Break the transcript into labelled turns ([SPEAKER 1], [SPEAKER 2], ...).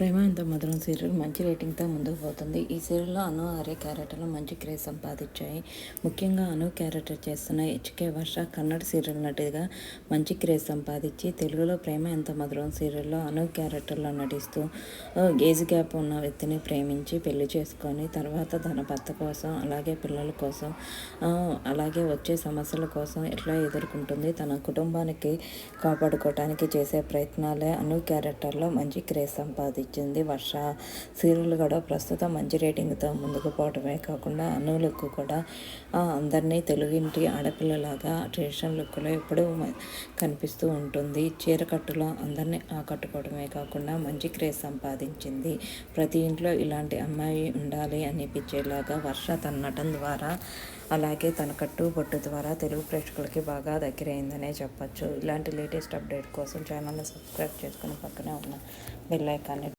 [SPEAKER 1] ప్రేమ ఎంత మధురం సీరియల్ మంచి రేటింగ్తో ముందుకు పోతుంది. ఈ సీరియల్లో అను ఆర్య క్యారెక్టర్లు మంచి క్రేజ్ సంపాదించాయి. ముఖ్యంగా అను క్యారెక్టర్ చేస్తున్న హెచ్కే వర్ష కన్నడ సీరియల్ నటిగా మంచి క్రేజ్ సంపాదించి తెలుగులో ప్రేమ ఎంత మధురం సీరియల్లో అను క్యారెక్టర్లో నటిస్తూ ఏజ్ గ్యాప్ ఉన్న వ్యక్తిని ప్రేమించి పెళ్ళి చేసుకొని తర్వాత తన భర్త కోసం అలాగే పిల్లల కోసం అలాగే వచ్చే సమస్యల కోసం ఎట్లా ఎదుర్కొంటుంది తన కుటుంబానికి కాపాడుకోవటానికి చేసే ప్రయత్నాలే అను క్యారెక్టర్లో మంచి క్రేజ్ సంపాదించాయి. ఇచ్చింది. వర్ష సీరియల్ కూడా ప్రస్తుతం మంచి రేటింగ్తో ముందుకు పోవటమే కాకుండా అన్న లుక్ కూడా అందరినీ తెలుగింటి ఆడపిల్లలాగా ట్రెడిషనల్ లుక్లో ఎప్పుడూ కనిపిస్తూ ఉంటుంది. చీర కట్టులో అందరినీ ఆకట్టుకోవడమే కాకుండా మంచి క్రేజ్ సంపాదించింది. ప్రతి ఇంట్లో ఇలాంటి అమ్మాయి ఉండాలి అనిపించేలాగా వర్ష తన నటన ద్వారా అలాగే తన కట్టు బొట్టు ద్వారా తెలుగు ప్రేక్షకులకి బాగా దగ్గరైందనే చెప్పచ్చు. ఇలాంటి లేటెస్ట్ అప్డేట్ కోసం ఛానల్ని సబ్స్క్రైబ్ చేసుకుని పక్కనే ఉన్న బెల్ ఐకాన్ని